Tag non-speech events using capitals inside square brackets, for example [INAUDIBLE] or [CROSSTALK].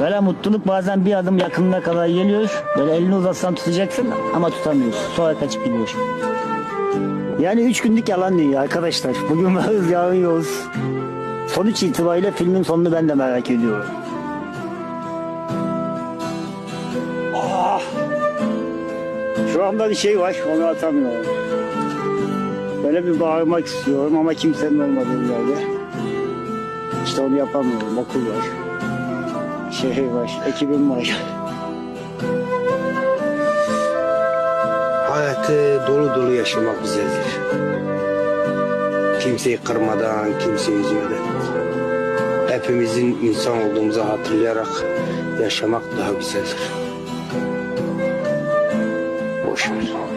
Böyle mutluluk bazen bir adım yakınına kadar geliyor. Böyle elini uzatsan tutacaksın ama tutamıyorsun. Sonra kaçıp gidiyor. Yani üç günlük yalan dünya arkadaşlar. Bugün [LAUGHS] varız yarın yokuz. Sonuç itibariyle filmin sonunu ben de merak ediyorum. Ah! Şu anda bir şey var onu atamıyorum. Böyle bir bağırmak istiyorum ama kimsenin olmadığı bir yerde. İşte onu yapamıyorum. Okul var. Şehir var. Ekibim var. Hayatı dolu dolu yaşamak güzeldir. Kimseyi kırmadan, kimseyi üzmeden. Hepimizin insan olduğumuzu hatırlayarak yaşamak daha güzeldir. Boş ver.